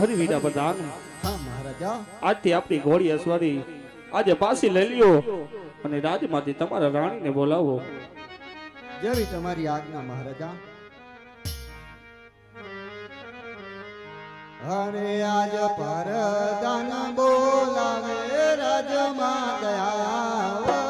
હરિવીરા પ્રધાન હા મહારાજા. આજથી આપણી ઘોડી અસવારી આજે પાછી લઈ લ્યો અને રાજમાંથી તમારા રાણીને બોલાવો. જેવી તમારી આજ્ઞા મહારાજા. અને આજ પરદાન બોલાવે રાજમાં ગયા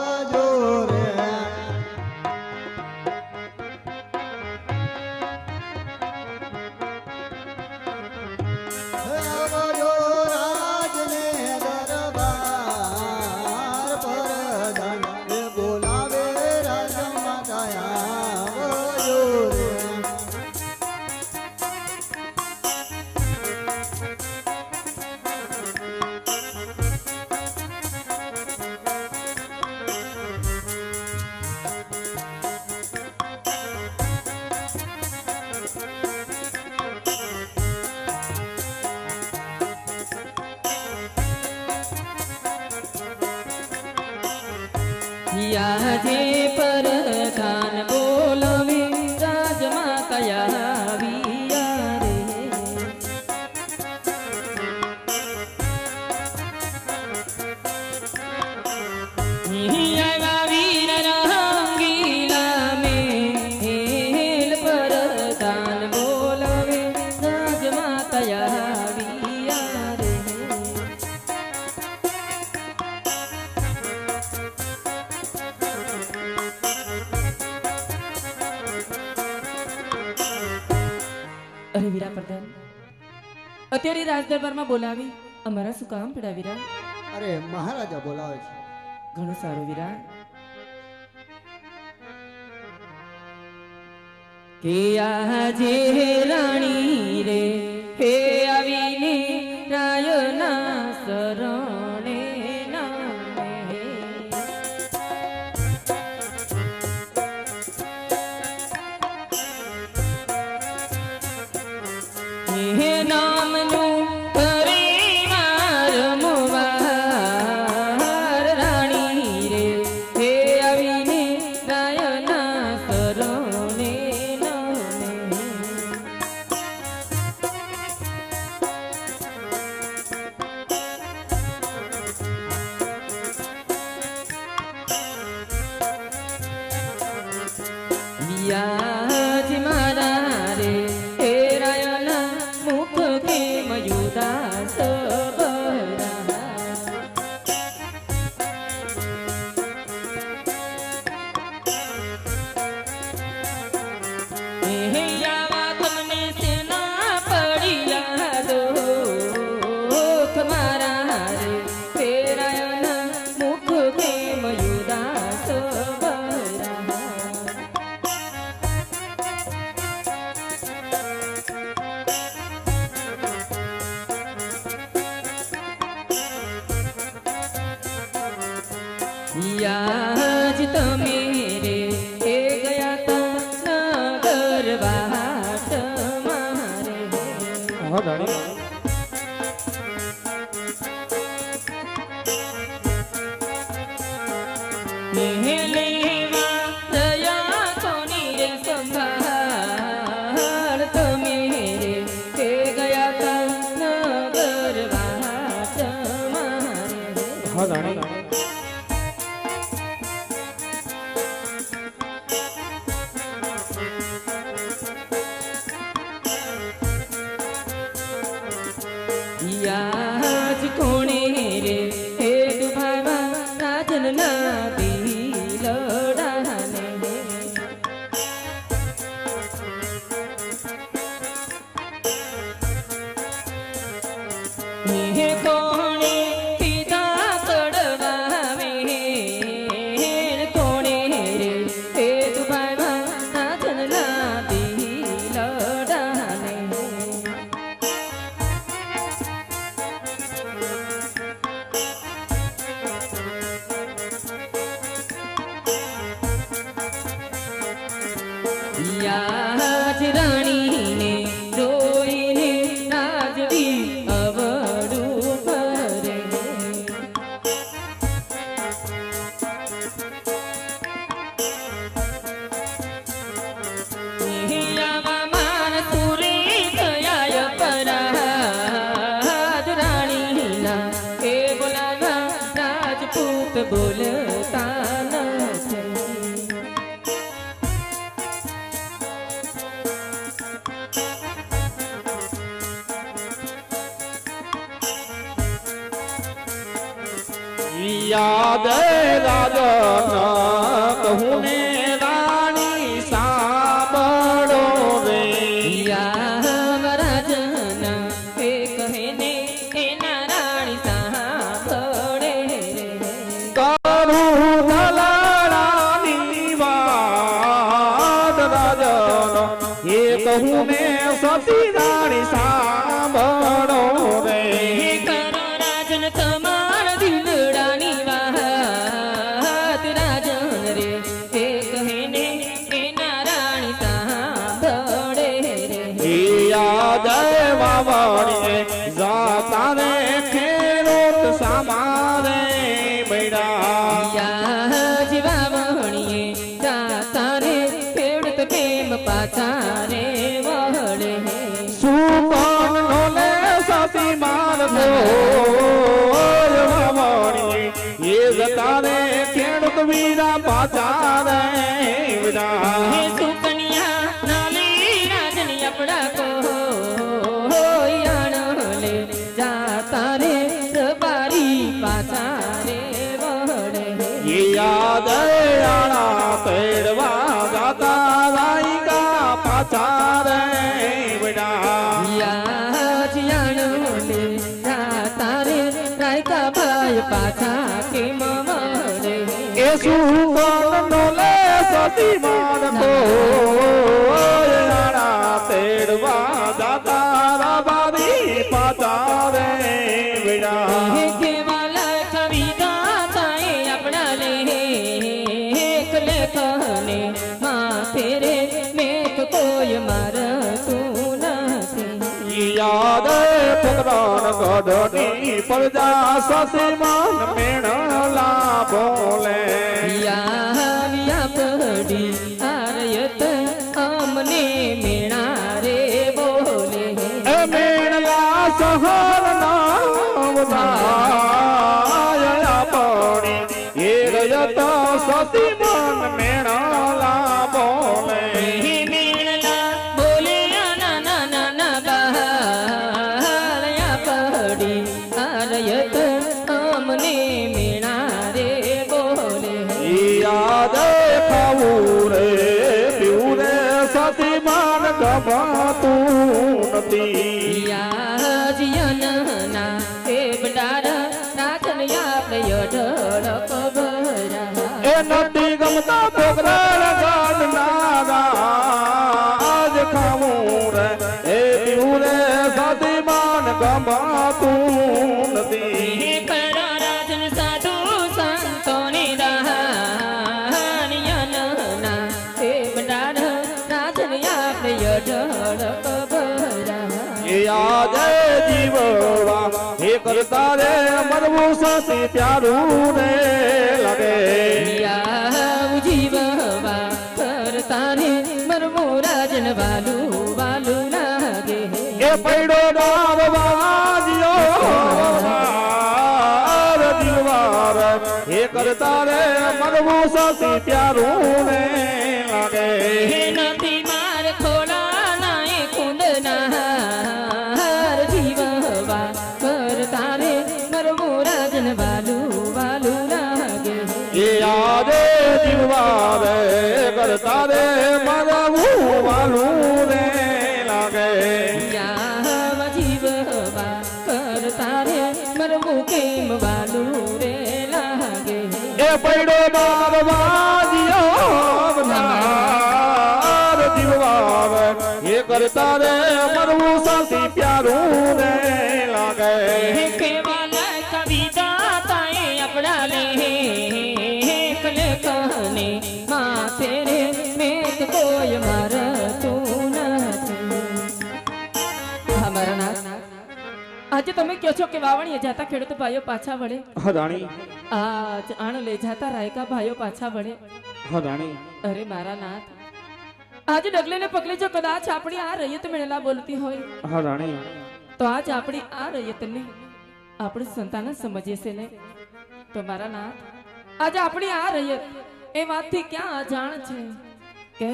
दिया અરે વીરા પ્રધાન. અત્યારે રાજદરબારમાં બોલાવી અમારા શું કામ પડા વીરા? અરે મહારાજા બોલાવે છે. ઘણું સારું વીરા. કે આજે રાણી રે હે આવીને રાયના શરણે હા હે કોણે યાદ રાજન યાદ વાવણીએ પાછા કેમ વહળે એ સુગન નો લે સતી માનતો ગઢની પ્રજા સતી માન મેણલા બોલે યાવિયા યાદ જીવવા. એ કરતા રે મરવું સતી પ્યારું રે લાગે. જીવવા. કરતા રે મરમો રાજન વાલું વાલું લાગે. એ પૈડો ડાર વાજ્યો વાર દિલવાર કરતા રે મરવું સતી પ્યારું રે કરતા રે મરવું વાલું રે લાગે યા જીવવા કરતા રે મરમું કેમ વાલું રે લાગે. એ પૈડો ડાર આજે તમે કહો છો કે વાવણીએ જાતા ખેડૂત ભાઈઓ પાછા વળે? હા રાણી. આ આણ લઈ જાતા રાયકા ભાઈઓ પાછા વળે. હા રાણી. અરે મારા નાથ આજે ડગલે ને પગલે જો કદાચ આપણી આ રૈયત મેળા બોલતી હોય. હા રાણી. તો આજ આપણી આ રૈયતને આપણે સંતાન સમજીએ છે ને? તો મારા નાથ આજે આપણી આ રૈયત એ વાતથી ક્યાં અજાણ છે? કે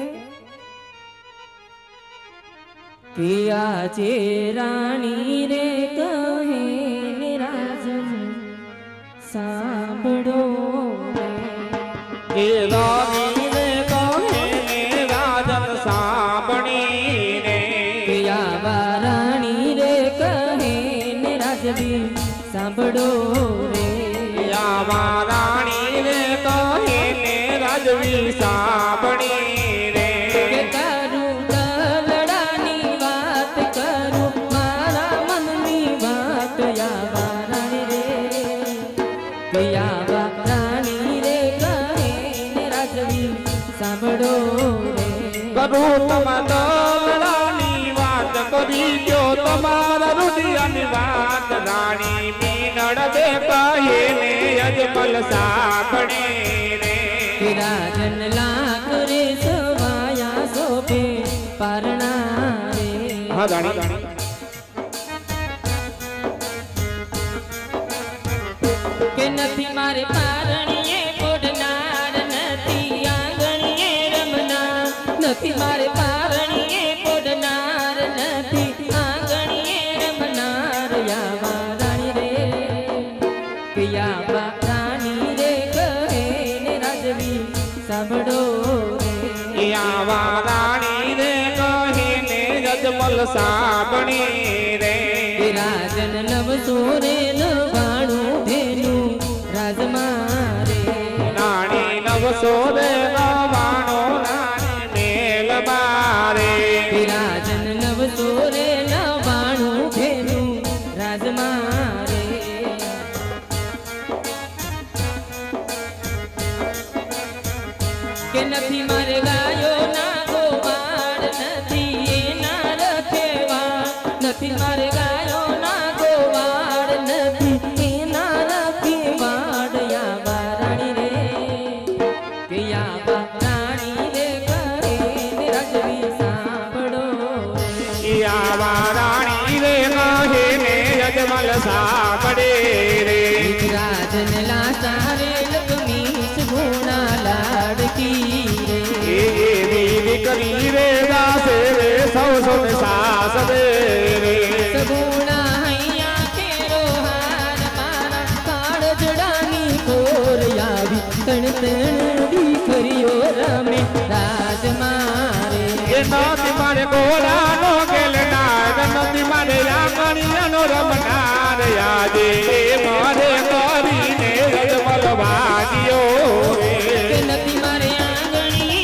કે આજે રાણી રે કહે ને રાજન સાંભળો રે. એ રાણીને કહે ને રાજન સાંભળીને કે આવા રાણી રે કહે ને રાજવી સાંભળો રે આવા રાણીને કહે ને રાજવી સાંભળી બે કહે ને અજમલ સાંભળે રે રાજન લાખ રે સવાયા સોપે પારણા રે હા રાણી સાંભળી રે. રાજન નવ સોરે લવાણું ધેનું રાજમારે રે નાણી લવ નવાણો ગોળાનો ગેલનાર નથી મારે આંગણીયાનો રમનાર યાદે. મારે કરીને રજમલ ભાગ્યો નથી મારે આંગણી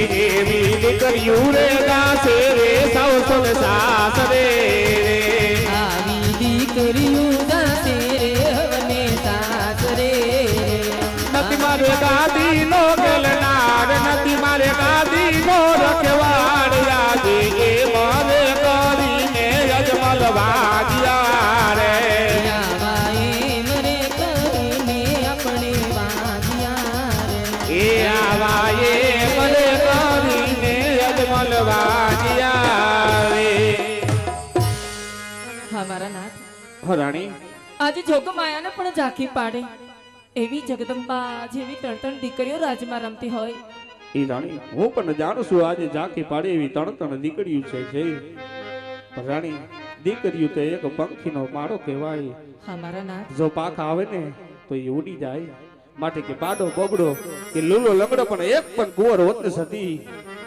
મારે એવી દીકરીઓ રે ગાશે રે સૌ સૌ સાસ રે આવી દીકરીઓ ગાશે રે હવને સાસરે નથી મારે ગાદી નો હરાણી આજે જોગમાયાને પણ ઝાંખી પાડે. એવી જગદંબા જેવી ત્રણ ત્રણ દીકરીઓ રાજમાં રમતી હોય. એ રાણી હું પણ જાણું છું આજે ઝાંખી પાડે એવી ત્રણ ત્રણ દીકરીઓ છે છે રાણી દીકરીઓ તો એક પંખીનો માળો કહેવાય. હા મારા નાથ. જો પાક આવે ને તો એ ઉડી જાય. માટે કે પાડો બબડો કે લૂલો લંગડો, પણ એક પણ કુંવર હોત સતી,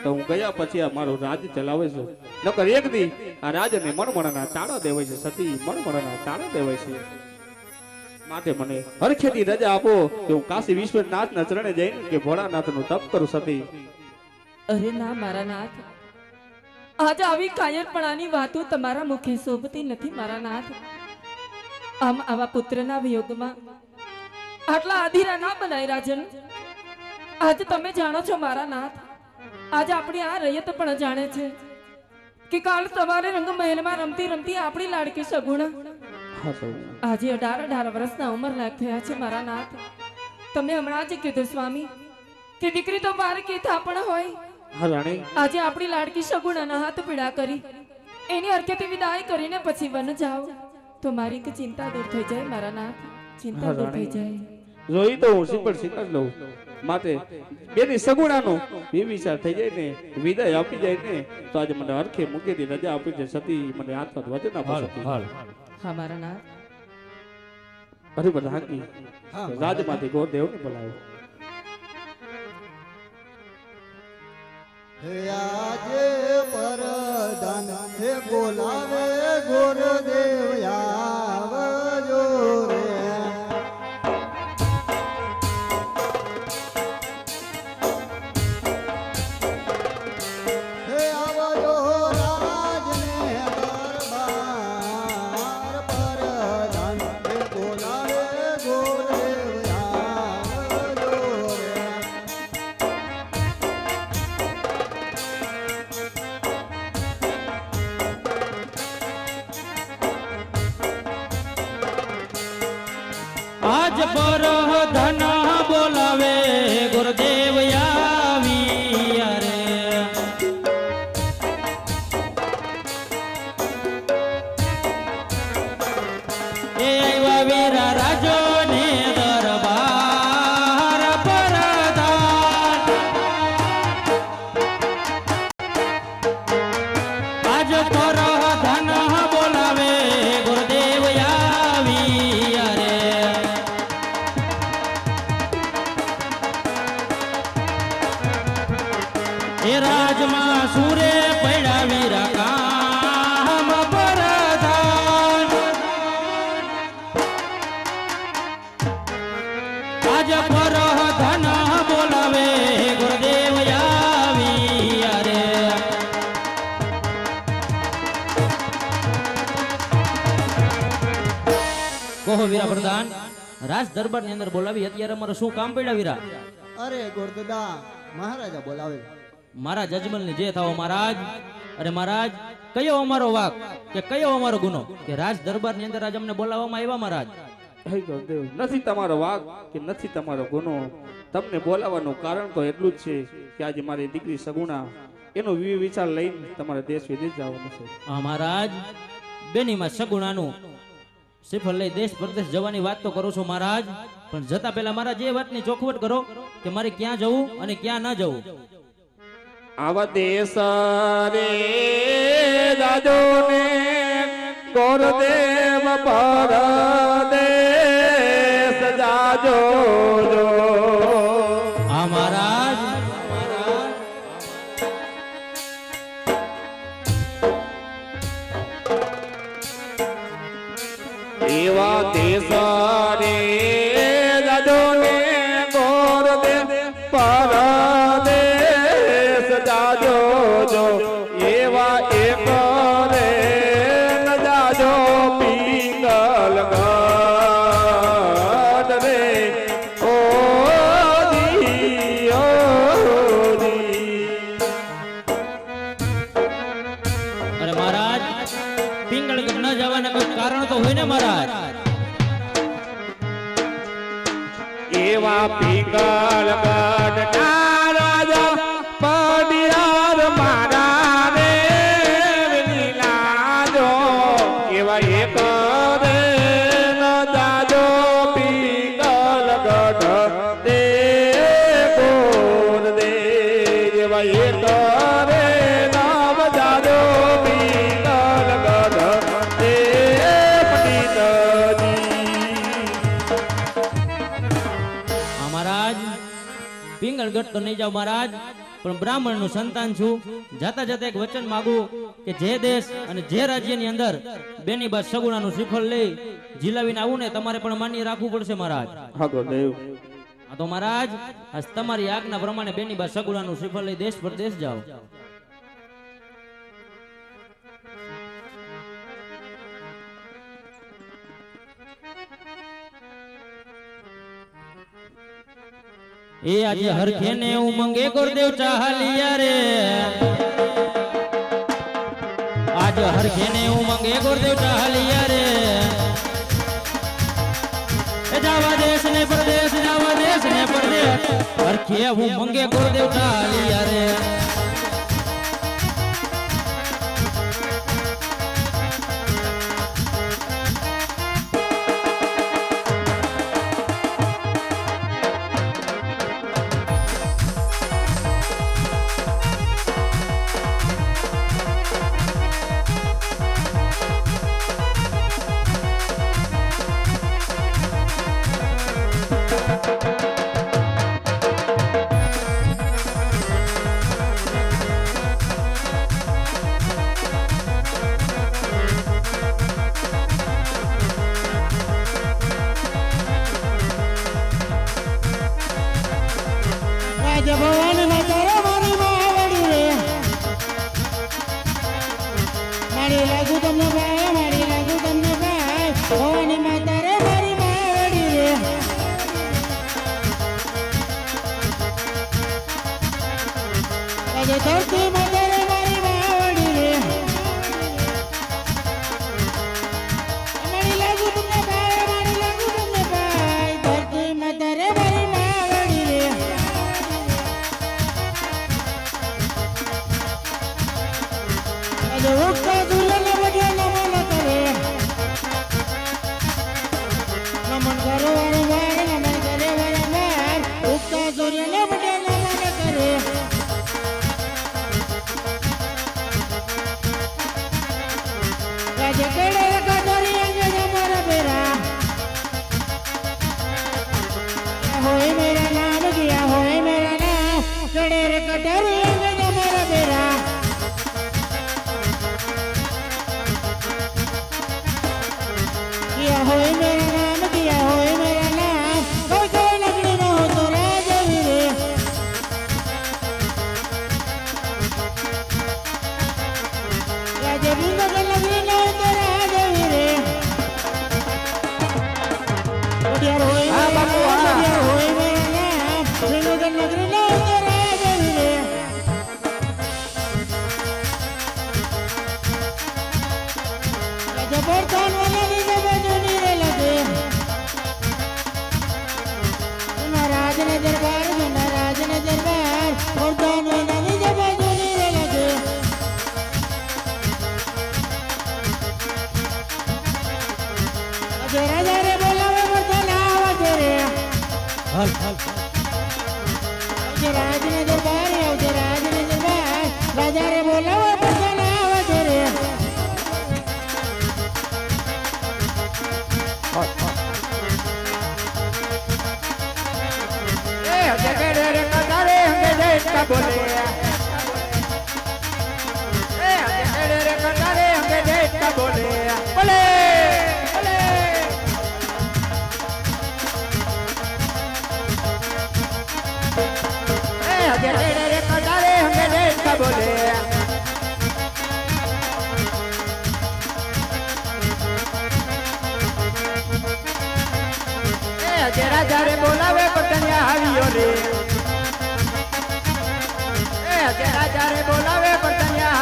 તો હું ગયા પછી આ મારું રાજ ચલાવે છે. નકર એક દી આ રાજને મણમણના તાળા દેવાય છે, સતી, મણમણના તાળા દેવાય છે. માટે મને હરખેતી રજા આપો કે હું કાશી વિશ્વનાથના ચરણે જઈને કે ભોળાનાથનું તપ કરું, સતી. અરે ના, મારા નાથ. આજ આવી કાયરપણાની વાતો તમારા મુખે શોભતી નથી, મારા નાથ. આમ આવા પુત્રના વિયોગમાં આટલા આધીરા ના બનાય રાજન. આજે તમે જાણો છો મારા નાથ. આજે આપણી આ રૈયત પણ જાણે છે કે કાલ તમારે રંગ મહેલમાં રમતી રમતી આપણી લાડકી સગુણા. આજે અઢાર અઢાર વર્ષના ઉંમર લાયક થયા છે મારા નાથ. તમે હમણાં જ કીધું સ્વામી કે દીકરી તો બાર કીધા પણ હોય. આજે આપણી લાડકી સગુણાના હાથ પીડા કરી. એની હરકતે વિદાય કરીને પછી વન જાઓ. તો મારી કે ચિંતા દૂર થઈ જાય મારા નાથ. ચિંતા દૂર થઈ જાય. જોઈ તો હું સિંપલ શીખર લઉં. માટે બેની સગુણાનો એ વિચાર થઈ જાય ને વિદાય આપી જાય ને તો આજે મને હરખે મૂકેથી રજા આપી છે સતી મને હાથમાં વચન આપો સતી. હા મારા ના અરે બધા હાકી રાજમાંથી ગોરદેવને બોલાવો આજે પરદાન હે બોલાવે ગુરુદેવ આવજો આજ કહો વીરા પ્રધાન. રાજ દરબારની અંદર બોલાવી. અત્યારે અમારે શું કામ પડ્યા વીરા? અરે ગુરદદા મહારાજા બોલાવે. મારા જજમલની જે થાવ મહારાજ. અરે મહારાજ કયો અમારો વાક કે કયો અમારો ગુનો કે રાજ દરબારની અંદર આજ અમને બોલાવવામાં આવ્યા મહારાજ? હે ગુરુદેવ નથી તમારો વાક કે નથી તમારો ગુનો. તમને બોલાવવાનું કારણ તો એટલું જ છે કે આજે મારી દીકરી સગુણા એનો વિવિધ વિચાર લઈને તમારે દેશ વિદેશ જવાનું છે. હા મહારાજ બેનીમાં સગુણાનું શ્રીફળ લઈ દેશ પરદેશ જવાની વાત તો કરું છું મહારાજ, પણ જતા પહેલા મહારાજ એ વાતની ચોખવટ કરો કે મારે ક્યાં જવું અને ક્યાં ન જવું. આવા દેશ રે દાદો ને ગોરદેવ પરદેશ જાજો તો હોય ને મહારાજ? એવા પિંગલ તો નહીં જાવ મહારાજ. પણ બ્રાહ્મણનું સંતાન છું. જાતા જતા એક વચન માગું કે જે દેશ અને જે રાજ્યની અંદર બેની બાદ સગુણાનું શ્રીફળ લઈ જીલાવીને આવું ને તમારે પણ માન્ય રાખવું પડશે મહારાજ. હા તો મહારાજ આજ તમારી આજ્ઞા પ્રમાણે બેની બાદ સગુણાનું શ્રીફળ લઈ દેશ પર દેશ જાઓ. એ આજે હરખે ને ઉમંગે ગુરુદેવ ચાહલિયા રે. આજ હરખે ને ઉમંગે ગુરુદેવ ચાહલિયા રે. જાવા દેશ ને પરદેશ, જાવા દેશ ને પરદેશ. હરખે ઉમંગે મંગે, ગુરુદેવ ટાલિયા રે.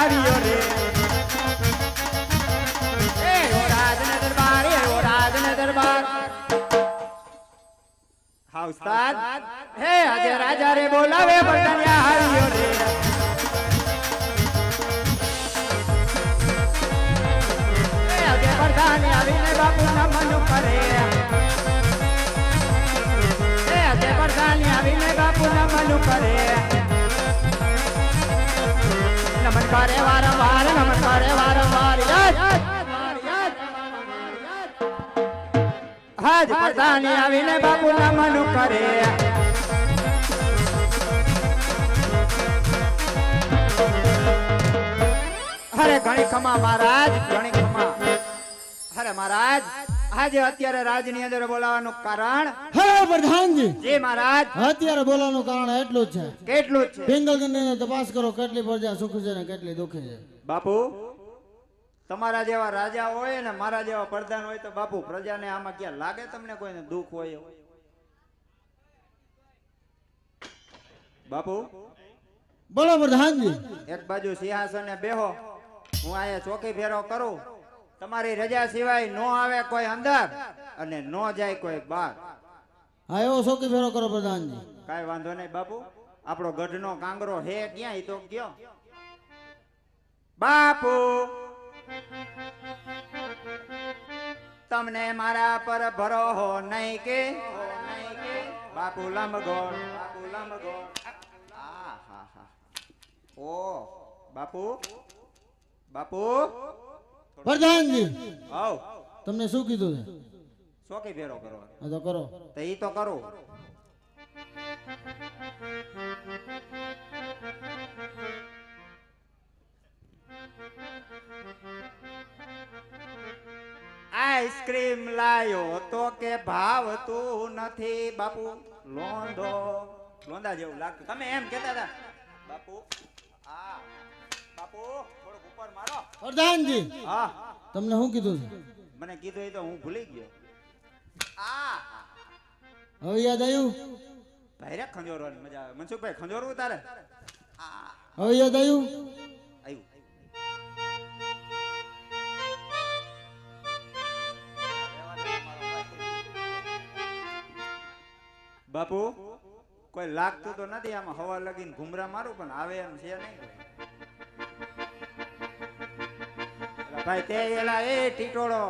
પતંગિયા હાવીઓ રે એ ઓ રાજને દરબાર એ ઓ રાજને દરબાર હા ઉસ્તાદ હે અજય રાજા રે બોલાવે પતંગિયા હાવીઓ રે એ અજય પ્રધાન આવીને બાપુ નમન કરે એ અજય પ્રધાન આવીને બાપુ નમન કરે નમન કરે વારંવાર નમન કરે વારંવાર હાજ પ્રધાન આવીને બાપુ નમન કરે. અરે ઘણી ખમા મહારાજ ઘણી ખમા અરે મહારાજ આજે અત્યારે રાજની અંદર બોલાવાનું કારણ? હે પ્રધાનજી! જે મહારાજ. અત્યારે બોલાવાનું કારણ એટલું જ છે. કેટલું જ છે? પિંગલગંડીને તપાસ કરો કેટલી પ્રજા સુખી છે ને કેટલી દુખી છે. બાપુ? તમારા જેવા રાજા હોય ને મારા જેવા પ્રધાન હોય તો બાપુ પ્રજાને આમાં ક્યાં લાગે તમને કોઈને દુઃખ હોય બાપુ? બોલો પ્રધાનજી. એક બાજુ સિંહાસને બેહો. હું અહીંયા ચોકી ફેરો કરું. તમારી રજા સિવાય નો આવે કોઈ અંદર અને નો જાય કોઈ બહાર એવો શોકી ફેરો કરો પ્રધાનજી? કાંઈ વાંધો નહીં બાપુ. આપણો ગઢનો કાંગરો હે ક્યાં? ઈ તો કયો. બાપુ! તમને મારા પર ભરોહો નહીં કે? બાપુ લંબગોળ બાપુ લંબગોળ. આ હા હા ઓ બાપુ. બાપુ. પ્રધાનજી આવ. તમને શું કીધું છે? શોકી ફેરો કરો? હા તો કરો. તો ઈ તો કરો. આઈસ્ક્રીમ લાયો તો કે ભાવ તું નથી બાપુ. લોંધો. લોંધા જેવું લાગતું. તમે એમ કહેતા હતા બાપુ. આ બાપુ. પ્રધાનજી હા. તમને શું કીધું છે? મને કીધું એ તો હું ભૂલી ગયો. આ હવે યાદ આવ્યું? ભાઈ ખંજોરવાની મજા આવે. મનસુખભાઈ ખંજોરવું તારે? હવે યાદ આવ્યું? આવ્યું. બાપુ કોઈ લાગતું તો નથી આમાં હવા લગીને ઘુમરા મારું પણ આવે એમ છે નહીં ભાઈ તે એલા એ ટીટોળો.